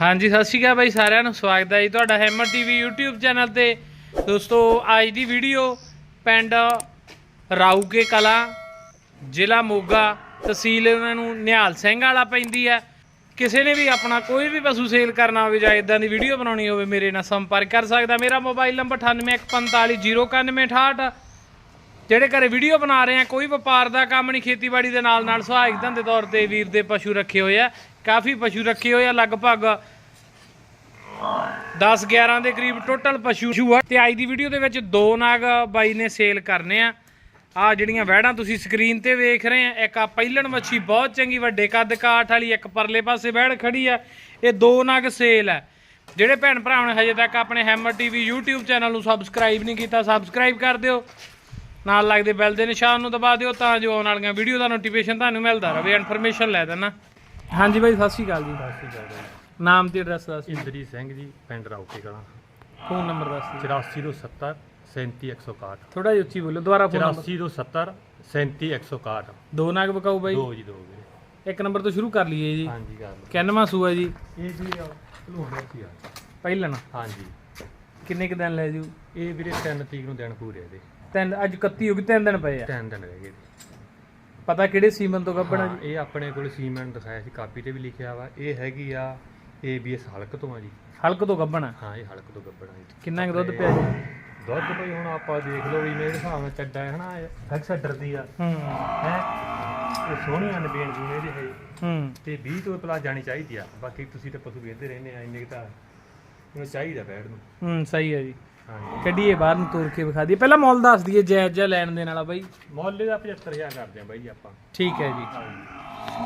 ਹਾਂਜੀ, ਸਤਿ ਸ਼੍ਰੀ ਅਕਾਲ ਬਾਈ ਸਾਰਿਆਂ ਨੂੰ, ਸਵਾਗਤ ਹੈ ਜੀ ਤੁਹਾਡਾ ਹੈਮਰ ਟੀਵੀ YouTube ਚੈਨਲ ਤੇ। ਦੋਸਤੋ, ਅੱਜ ਦੀ ਵੀਡੀਓ ਪਿੰਡ ਰਾਊਕੇ ਕਲਾ, ਜ਼ਿਲ੍ਹਾ ਮੋਗਾ ਤਹਿਸੀਲ ਉਹਨਾਂ ਨੂੰ ਨਿਹਾਲ ਸਿੰਘ ਵਾਲਾ ਪੈਂਦੀ ਹੈ। ਕਿਸੇ ਨੇ ਵੀ ਆਪਣਾ ਕੋਈ ਵੀ ਪਸ਼ੂ ਸੇਲ ਕਰਨਾ ਹੋਵੇ ਜਾਂ ਇਦਾਂ ਦੀ ਵੀਡੀਓ ਬਣਾਉਣੀ ਹੋਵੇ, ਮੇਰੇ ਨਾਲ ਸੰਪਰਕ ਕਰ ਸਕਦਾ। ਮੇਰਾ ਮੋਬਾਈਲ ਨੰਬਰ 9815409168 ਜਿਹੜੇ ਘਰੇ ਵੀਡੀਓ ਬਣਾ ਰਹੇ ਆ, ਕੋਈ ਵਪਾਰ ਦਾ ਕੰਮ ਨਹੀਂ, ਖੇਤੀਬਾੜੀ ਦੇ ਨਾਲ ਨਾਲ ਸਹਾਇਕ ਧੰਦੇ ਤੌਰ ਤੇ ਵੀਰ ਦੇ ਪਸ਼ੂ ਰੱਖੇ ਹੋਏ ਆ। ਕਾਫੀ ਪਸ਼ੂ ਰੱਖੇ ਹੋਏ ਆ, ਲਗਭਗ 10 11 ਦੇ ਕਰੀਬ ਟੋਟਲ ਪਸ਼ੂ ਆ। ਤੇ ਅੱਜ ਦੀ ਵੀਡੀਓ ਦੇ ਵਿੱਚ ਦੋ ਨਾਗ ਬਾਈ ਨੇ ਸੇਲ ਕਰਨੇ ਆ। ਆ ਜਿਹੜੀਆਂ ਵਹਿੜਾਂ ਤੁਸੀਂ ਸਕਰੀਨ ਤੇ ਵੇਖ ਰਹੇ ਆ, ਇੱਕ ਆ ਪਹਿਲਣ ਮੱਛੀ, ਬਹੁਤ ਚੰਗੀ, ਵੱਡੇ ਕੱਦ ਕਾਠ ਵਾਲੀ, ਇੱਕ ਪਰਲੇ ਪਾਸੇ ਵਹਿੜ ਖੜੀ ਆ। ਇਹ ਦੋ ਨਾਗ ਸੇਲ ਆ। ਜਿਹੜੇ ਭੈਣ ਭਰਾਵਾਂ ਨੇ ਹਜੇ ਤੱਕ ਆਪਣੇ ਹੈਮਰ ਟੀਵੀ YouTube ਚੈਨਲ ਨੂੰ ਸਬਸਕ੍ਰਾਈਬ ਨਹੀਂ ਕੀਤਾ ਸਬਸਕ੍ਰਾਈਬ ਕਰ ਦਿਓ। ਨਾਲ ਲੱਗਦੇ ਬੈਲ ਦੇ ਨਿਸ਼ਾਨ ਨੂੰ ਦਬਾ ਦਿਓ ਤਾਂ ਜੋ ਆਉਣ ਵਾਲੀਆਂ ਵੀਡੀਓ ਦਾ ਨੋਟੀਫਿਕੇਸ਼ਨ ਤੁਹਾਨੂੰ ਮਿਲਦਾ ਰਹੇ। ਇਨਫੋਰਮੇਸ਼ਨ ਲੈ ਦੇਣਾ ਹਾਂਜੀ ਬਾਈ ਸਤਿ ਸ਼੍ਰੀ ਅਕਾਲ ਜੀ। ਸਤਿ ਸ਼੍ਰੀ ਅਕਾਲ ਨਾਮ ਤੇ ਐਡਰੈਸ ਦੱਸ ਜੀ ਇੰਦਰੀਤ ਸਿੰਘ ਜੀ ਪਿੰਡ ਰੌਕੇ ਕਲਾਂ। ਫੋਨ ਨੰਬਰ ਦੱਸ ਦਿਓ। 8470 37161 ਥੋੜਾ ਜਿਹਾ ਉੱਚੀ ਬੋਲੋ ਦੁਬਾਰਾ ਫੋਨ ਨੰਬਰ 8470 37161 ਦੋ ਨਾਗ ਬਕਾਊ ਬਾਈ। ਦੋ ਜੀ ਦੋ ਵੀਰੇ। ਇੱਕ ਨੰਬਰ ਤੋਂ ਸ਼ੁਰੂ ਕਰ ਲਈਏ ਜੀ। ਹਾਂਜੀ ਕਰ ਲਓ। ਕਿੰਨਵਾਂ ਸੂਆ ਜੀ। ਇਹ ਜੀ ਭਲੂਣਾ ਸੀ ਆ। ਪਹਿਲਣ। ਹਾਂਜੀ। ਕਿੰਨੇ ਕ ਦਿਨ ਲੈ ਜੂ? ਇਹ ਵੀਰੇ 3 ਤਰੀਕ ਨੂੰ ਦਿਨ ਪੂਰੇ ਇਹਦੇ। ਤਿੰਨ ਅੱਜ 31 ਹੋ ਗਈ ਤਿੰਨ ਦਿਨ ਪਏ ਆ। ਤਿੰਨ ਦਿਨ ਰਹਿ ਗਏ ਇਹਦੇ। ਪਤਾ ਕਿਹੜੇ ਸੀਮਨ ਤੋਂ ਗੱਬਣਾ ਹਾਂ, ਇਹ ਆਪਣੇ ਕੋਲ ਸੀਮੈਂਟ ਦਿਖਾਇਆ ਸੀ ਕਾਪੀ ਤੇ ਵੀ ਲਿਖਿਆ ਵਾ। ਇਹ ਹੈਗੀ ਆ ਏਬੀਐਸ ਹਲਕ ਤੋਂ ਆ ਜੀ। ਹਲਕ ਤੋਂ ਗੱਬਣਾ ਹਾਂ ਇਹ ਹਲਕ ਤੋਂ ਗੱਬੜਾ ਜੀ। ਕਿੰਨਾ ਕੁ ਦੁੱਧ ਪਿਆ ਜੀ? ਦੁੱਧ ਭਾਈ ਹੁਣ ਆਪਾਂ ਦੇਖ ਲਓ ਵੀ ਮੇਰੇ ਹਿਸਾਬ ਨਾਲ ਚੱਡਾ ਹੈ ਹਨਾ ਫੈਕਸ ਡਰਦੀ ਆ। ਹੂੰ। ਹੈ? ਇਹ ਸੋਹਣੀਆਂ ਨੇ ਬੇਨ ਬੂਨੇ ਦੇ ਹੈ। ਹੂੰ। ਤੇ 20 ਤੋਂ ਪਲੱਸ ਜਾਣੀ ਚਾਹੀਦੀ ਆ। ਬਾਕੀ ਤੁਸੀਂ ਤਾਂ ਪਸ਼ੂ ਵੇਚਦੇ ਰਹਿੰਦੇ ਆ ਇੰਨੇ ਕੁ ਤਾਂ ਮੈਨੂੰ ਚਾਹੀਦਾ ਬੈਡ ਨੂੰ। ਹੂੰ ਸਹੀ ਹੈ ਜੀ। ਕੱਢੀਏ ਬਾਹਰ ਨੂੰ ਤੋੜ ਕੇ ਵਿਖਾ ਦਈਏ। ਪਹਿਲਾਂ ਮੁੱਲ ਦੱਸ ਦਈਏ ਜਾਇਜ਼ ਜਿਹਾ ਲੈਣ ਦੇਣ ਵਾਲਾ ਬਾਈ। ਮੁੱਲ ਦਾ 75000 ਕਰਦੇ ਆ ਬਾਈ ਜੀ ਆਪਾਂ। ਠੀਕ ਹੈ ਜੀ।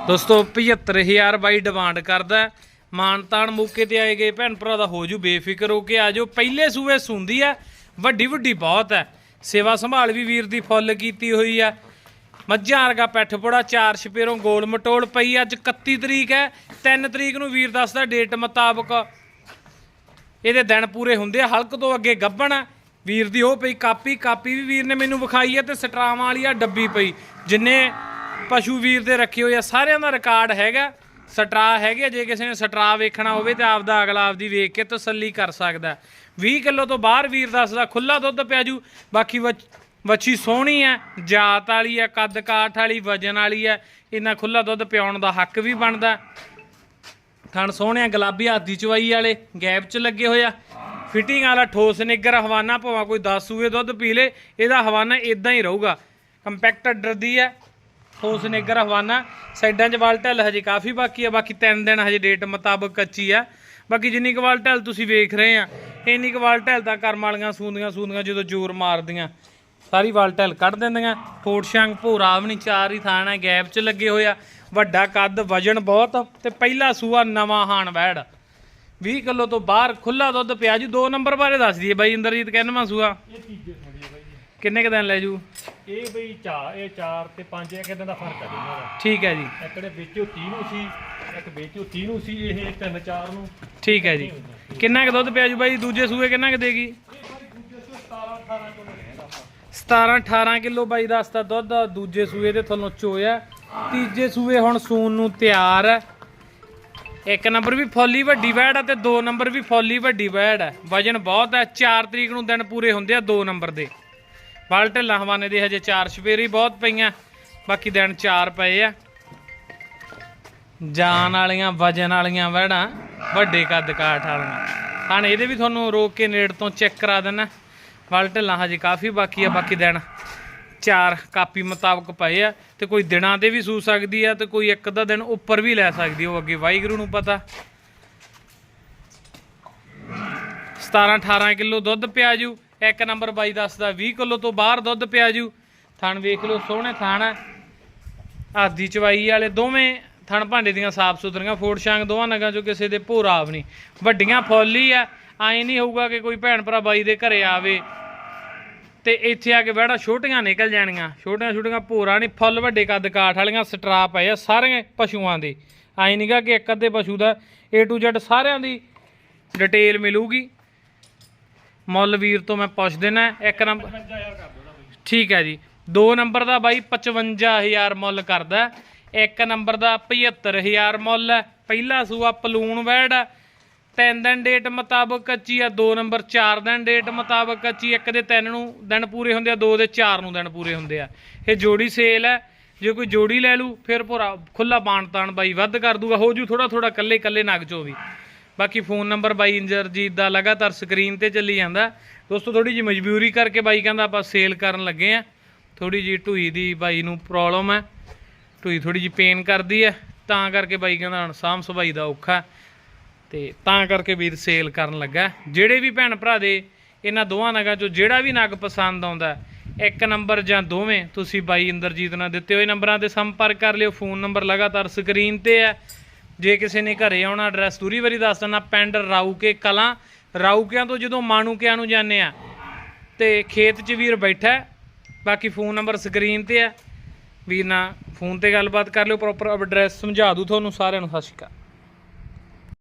ਦੋਸਤੋ 75000 ਬਾਈ ਡਿਮਾਂਡ ਕਰਦਾ। ਮਾਨਤਾਨ ਮੌਕੇ ਤੇ ਆਏ ਗਏ ਭੈਣ ਭਰਾ ਦਾ ਹੋ ਜੂ ਬੇਫਿਕਰ ਹੋ ਕੇ ਆਜੋ। ਪਹਿਲੇ ਸੂਏ ਸੁੰਦੀ ਆ ਵੱਡੀ ਵੱਡੀ ਬਹੁਤ ਹੈ। ਸੇਵਾ ਸੰਭਾਲ ਵੀ ਵੀਰ ਦੀ ਫੁੱਲ ਕੀਤੀ ਹੋਈ ਆ ਮੱਝਾਂ ਵਰਗਾ ਪੈਠ ਪੋੜਾ ਚਾਰ ਛਪੇਰੋਂ ਗੋਲ ਮਟੋਲ ਪਈ ਅੱਜ 31 ਤਰੀਕ ਹੈ। 3 ਤਰੀਕ ਨੂੰ ਵੀਰ ਦੱਸਦਾ ਡੇਟ ਮੁਤਾਬਕ ਇਹਦੇ ਦਿਨ ਪੂਰੇ ਹੁੰਦੇ ਆ ਹਲਕ ਤੋਂ ਅੱਗੇ ਗੱਬਣ ਵੀਰ ਦੀ ਉਹ ਪਈ ਕਾਪੀ ਕਾਪੀ ਵੀ ਵੀਰ ਨੇ ਮੈਨੂੰ ਵਿਖਾਈ ਹੈ ਤੇ ਸਟਰਾਵਾਂ ਵਾਲੀ ਆ ਡੱਬੀ ਪਈ। ਜਿੰਨੇ ਪਸ਼ੂ ਵੀਰ ਦੇ ਰੱਖੇ ਹੋਏ ਆ ਸਾਰਿਆਂ ਦਾ ਰਿਕਾਰਡ ਹੈਗਾ। ਸਟਰਾ ਹੈਗੇ ਆ, ਜੇ ਕਿਸੇ ਨੇ ਸਟਰਾ ਵੇਖਣਾ ਹੋਵੇ ਤੇ ਆਪਦਾ ਅਗਲਾ ਆਪਦੀ ਵੇਖ ਕੇ ਤਸੱਲੀ ਕਰ ਸਕਦਾ 20 ਕਿਲੋ ਤੋਂ ਬਾਹਰ ਵੀਰ ਦੱਸਦਾ ਖੁੱਲਾ ਦੁੱਧ ਪਿਆ ਜੂ ਬਾਕੀ ਵੱਛ- ਵੱਛੀ ਸੋਹਣੀ ਆ ਜਾਤ ਵਾਲੀ ਆ ਕੱਦ ਕਾਠ ਵਾਲੀ ਵਜਨ ਵਾਲੀ ਆ ਇੰਨਾ ਖੁੱਲਾ ਦੁੱਧ ਪਿਆਉਣ ਦਾ ਹੱਕ ਵੀ ਬਣਦਾ। ਥਣ ਸੋਹਣਿਆ ਗੁਲਾਬੀ ਹੱਥ ਦੀ ਚਵਾਈ ਵਾਲੇ, ਗੈਪ 'ਚ ਲੱਗੇ ਹੋਇਆ ਫਿਟਿੰਗ ਵਾਲਾ ਠੋਸ ਨਿੱਗਰ ਹਵਾਨਾ ਭਾਵੇਂ, ਕੋਈ 10 ਸੂਏ ਦੁੱਧ ਪੀ ਲੇ, ਇਹਦਾ ਹਵਾਨਾ ਇਦਾਂ ਹੀ ਰਹੂਗਾ। ਕੰਪੈਕਟ ਅੱਡਰ ਦੀ ਹੈ ਠੋਸ ਨਿੱਗਰ ਹਵਾਨਾ। ਸਾਈਡਾਂ 'ਚ ਵਾਲ ਢੱਲ ਹਜੇ ਕਾਫੀ ਬਾਕੀ ਆ, ਬਾਕੀ ਤਿੰਨ ਦਿਨ ਹਜੇ ਡੇਟ ਮੁਤਾਬਕ ਕੱਚੀ ਆ। ਬਾਕੀ ਜਿੰਨੀ ਕੁ ਵਾਲ ਢੱਲ ਤੁਸੀਂ ਵੇਖ ਰਹੇ ਆ, ਇੰਨੀ ਕੁ ਵਾਲ ਢੱਲ ਤਾਂ ਕਰਮ ਵਾਲੀਆਂ ਸੂੰਦੀਆਂ ਸੂੰਦੀਆਂ ਜਦੋਂ ਜ਼ੋਰ ਮਾਰਦੀਆਂ। ਸਾਰੀ ਵਾਲ ਢੱਲ ਕੱਢ ਦਿੰਦੀਆਂ। ਫੋਟ ਸ਼ੰਗ ਭੋਰਾ ਵੀ ਨਹੀਂ ਚਾਰ ਹੀ ਥਾਣਾ ਹੈ ਗੈਪ 'ਚ ਲੱਗੇ ਹੋਇਆ ਵੱਡਾ ਕੱਦ ਵਜਨ ਬਹੁਤ ਤੇ ਪਹਿਲਾ ਸੂਆ ਨਵਾਂ ਹਾਣ ਵੈੜ 20 ਕਿਲੋ ਤੋਂ ਬਾਹਰ ਖੁੱਲਾ ਦੁੱਧ ਪਿਆ ਜੀ। ਦੋ ਨੰਬਰ ਬਾਰੇ ਦੱਸ ਦਈਏ ਬਾਈ ਇੰਦਰਜੀਤ ਕਹਿੰਨਵਾ ਸੂਆ? ਇਹ ਤੀਜੇ ਥੋੜੀ ਬਾਈ। ਜੀ ਕਿੰਨੇ ਕ ਦਿਨ ਲੈ ਜੂ? ਇਹ ਬਈ ਚਾ ਇਹ 4 ਤੇ 5 ਇੱਕ ਦਿਨ ਦਾ ਫ਼ਰਕ ਆ ਜੀ ਇਹਨਾਂ ਦਾ। ਠੀਕ ਹੈ ਜੀ। ਇੱਕ ਦੇ ਵਿੱਚੋਂ 30 ਨੂੰ ਸੀ ਇੱਕ ਵਿੱਚੋਂ 30 ਨੂੰ ਸੀ ਇਹ 3 4 ਨੂੰ। ਠੀਕ ਹੈ ਜੀ। ਕਿੰਨਾ ਕ ਦੁੱਧ ਪਿਆ ਜੂ ਬਾਈ? ਦੂਜੇ ਸੂਏ ਕਿੰਨਾ ਕ ਦੇਗੀ ਇਹ ਬਾਈ ਦੂਜੇ ਸੋ 17 18 ਕਿਲੋ ਰਹਿੰਦਾ ਆਪਾਂ 17 18 ਕਿਲੋ ਬਾਈ ਦੱਸਦਾ ਦੁੱਧ ਆ, ਦੂਜੇ ਸੂਏ ਦੇ ਤੁਹਾਨੂੰ ਚੋਇਆ। ਤੀਜੇ ਸੂਏ ਹੁਣ ਸੂਨ ਨੂੰ ਤਿਆਰ ਹੈ। ਇੱਕ ਨੰਬਰ ਵੀ ਫੌਲੀ ਵੱਡੀ ਵੈੜ ਆ ਤੇ ਦੋ ਨੰਬਰ ਵੀ ਫੌਲੀ ਵੱਡੀ ਵੈੜ ਹੈ ਵਜਨ ਬਹੁਤ ਹੈ 4 ਤਰੀਕ ਨੂੰ ਦਿਨ ਪੂਰੇ ਹੁੰਦੇ ਆ ਦੋ ਨੰਬਰ ਦੇ। ਬਲ ਢਿੱਲਾ ਹਵਾਨੇ ਦੇ ਹਜੇ 4 ਛਪੇਰੀ ਬਹੁਤ ਪਈਆਂ ਬਾਕੀ ਦਿਨ 4 ਪਏ ਆ। ਜਾਨ ਵਾਲੀਆਂ ਵਜਨ ਵਾਲੀਆਂ ਵੈੜਾਂ ਵੱਡੇ ਕੱਦ ਕਾਠ ਵਾਲੀਆਂ। ਹਾਂ ਇਹਦੇ ਵੀ ਤੁਹਾਨੂੰ ਰੋਕ ਕੇ ਨੇੜ ਤੋਂ ਚੈੱਕ ਕਰਾ ਦੇਣਾ ਵਲ ਢਿੱਲਾਂ ਹਜੇ ਕਾਫੀ ਬਾਕੀ ਆ, ਬਾਕੀ ਦਿਨ ਚਾਰ ਕਾਪੀ ਮੁਤਾਬਕ ਪਏ ਆ ਤੇ ਕੋਈ ਦਿਨਾਂ ਦੇ ਵੀ ਸੂ ਸਕਦੀ ਆ ਤੇ ਕੋਈ ਇੱਕ ਦਾ ਦਿਨ ਉੱਪਰ ਵੀ ਲੈ ਸਕਦੀ ਉਹ ਅੱਗੇ ਵਾਹਿਗੁਰੂ ਨੂੰ ਪਤਾ। 17 18 ਕਿਲੋ ਦੁੱਧ ਪਿਆ ਜੂ ਇੱਕ ਨੰਬਰ ਬਾਈ ਦੱਸਦਾ 20 ਕਿਲੋ ਤੋਂ ਬਾਹਰ ਦੁੱਧ ਪਿਆ ਜੂ ਥਣ ਵੇਖ ਲਓ, ਸੋਹਣੇ ਥਣ ਆ। ਆਦੀ ਚਵਾਈ ਵਾਲੇ ਦੋਵੇਂ ਥਣ ਭਾਂਡੇ ਦੀਆਂ ਸਾਫ਼ ਸੁਥਰੀਆਂ ਫੋੜ ਸ਼ਾਂਗ ਦੋਵਾਂ ਨਗਾਂ ਚੋਂ ਕਿਸੇ ਦੇ ਭੋਰਾ ਆਵ ਨਹੀਂ। ਵੱਡੀਆਂ ਫੌਲੀ ਆ, ਐ ਨਹੀਂ ਹੋਊਗਾ ਕਿ ਕੋਈ ਭੈਣ ਭਰਾ ਬਾਈ ਦੇ ਘਰੇ ਆਵੇ ਤੇ ਇੱਥੇ ਆ ਕੇ ਬਹਿੜਾ ਛੋਟੀਆਂ ਨਿਕਲ ਜਾਣੀਆਂ। ਛੋਟੀਆਂ ਛੋਟੀਆਂ ਭੋਰਾ ਨਹੀਂ, ਫੁੱਲ ਵੱਡੇ ਕੱਦ ਕਾਠ ਵਾਲੀਆਂ ਸਟਰਾਪ ਪਏ ਆ ਸਾਰੇ ਪਸ਼ੂਆਂ ਦੇ। ਐ ਨਹੀਂਗਾ ਕਿ ਇੱਕ ਅੱਧੇ ਪਸ਼ੂ ਦਾ A to Z ਸਾਰਿਆਂ ਦੀ ਡਿਟੇਲ ਮਿਲੂਗੀ। ਮੁੱਲ ਵੀਰ ਤੋਂ ਮੈਂ ਪੁੱਛ ਦੇਣਾ ਇੱਕ ਨੰਬਰ ਠੀਕ ਹੈ ਜੀ। ਦੋ ਨੰਬਰ ਦਾ ਬਾਈ 55000 ਮੁੱਲ ਕਰਦਾ। ਇੱਕ ਨੰਬਰ ਦਾ 75000 ਮੁੱਲ ਹੈ। ਪਹਿਲਾ ਸੂਆ ਪਲੂਣ ਵੈੜ। ਹੈ ਤਿੰਨ ਦਿਨ ਡੇਟ ਮੁਤਾਬਕ ਕੱਚੀ ਆ, ਦੋ ਨੰਬਰ 4 ਦਿਨ ਡੇਟ ਮੁਤਾਬਕ ਕੱਚੀ, ਇੱਕ ਦੇ ਤਿੰਨ ਨੂੰ ਦਿਨ ਪੂਰੇ ਹੁੰਦੇ ਆ, ਦੋ ਦੇ ਚਾਰ ਨੂੰ ਦਿਨ ਪੂਰੇ ਹੁੰਦੇ ਆ। ਇਹ ਜੋੜੀ ਸੇਲ ਹੈ। ਜੇ ਕੋਈ ਜੋੜੀ ਲੈ ਲੂ ਫਿਰ ਭੋਰਾ ਖੁੱਲਾ ਬਾਣ ਤਾਣ ਬਾਈ ਵੱਧ ਕਰ ਦੂਗਾ। ਹੋ ਜੂ ਥੋੜਾ ਥੋੜਾ ਕੱਲੇ ਕੱਲੇ ਨਗ ਚੋਂ ਵੀ। ਬਾਕੀ ਫੋਨ ਨੰਬਰ ਬਾਈ ਇੰਜਰਜੀਤ ਦਾ ਲਗਾਤਾਰ ਸਕਰੀਨ ਤੇ ਚੱਲੀ ਜਾਂਦਾ। ਦੋਸਤੋ ਥੋੜੀ ਜੀ ਮਜਬੂਰੀ ਕਰਕੇ ਬਾਈ ਕਹਿੰਦਾ ਆਪਾਂ ਸੇਲ ਕਰਨ ਲੱਗੇ ਆ। ਥੋੜੀ ਜੀ ਢੂਈ ਦੀ ਬਾਈ ਨੂੰ ਪ੍ਰੋਬਲਮ ਹੈ। ਢੂਈ ਥੋੜੀ ਜੀ ਪੇਨ ਕਰਦੀ ਹੈ। ਤਾਂ ਕਰਕੇ ਬਾਈ ਕਹਿੰਦਾ ਹੁਣ ਸਾਂਭ ਸਭਾਈ ਦਾ ਔਖਾ। ਤੇ ਤਾਂ ਕਰਕੇ ਵੀਰ ਸੇਲ ਕਰਨ ਲੱਗਾ। ਜਿਹੜੇ ਵੀ ਭੈਣ ਭਰਾ ਦੇ ਇਹਨਾਂ ਦੋਵਾਂ ਨਗਾਂ ਚੋਂ ਜਿਹੜਾ ਵੀ ਨਗ ਪਸੰਦ ਆਉਂਦਾ, ਇੱਕ ਨੰਬਰ ਜਾਂ ਦੋਵੇਂ, ਤੁਸੀਂ ਬਾਈ ਇੰਦਰਜੀਤ ਨਾਲ ਦਿੱਤੇ ਹੋਏ ਨੰਬਰਾਂ ਤੇ ਸੰਪਰਕ ਕਰ ਲਿਓ। ਫੋਨ ਨੰਬਰ ਲਗਾਤਾਰ ਸਕਰੀਨ ਤੇ ਹੈ। ਜੇ ਕਿਸੇ ਨੇ ਘਰੇ ਆਉਣਾ ਐਡਰੈਸ ਦੂਰੀ ਵਾਰੀ ਦੱਸ ਦਿੰਦਾ, ਪਿੰਡ ਰਾਊਕੇ ਕਲਾਂ। ਰਾਊਕਿਆਂ ਤੋਂ ਜਦੋਂ ਮਾਣੂਕਿਆਂ ਨੂੰ ਜਾਂਦੇ ਆ, ਤੇ ਖੇਤ 'ਚ ਵੀਰ ਬੈਠਾ ਬਾਕੀ ਫੋਨ ਨੰਬਰ ਸਕਰੀਨ ਤੇ ਹੈ। ਵੀਰ ਨਾਲ ਫੋਨ ਤੇ ਗੱਲਬਾਤ ਕਰ ਲਿਓ ਪ੍ਰੋਪਰ ਐਡਰੈਸ ਸਮਝਾ ਦੂ ਤੁਹਾਨੂੰ ਸਾਰਿਆਂ ਨੂੰ। ਸਤਿ ਸ਼੍ਰੀ ਅਕਾਲ।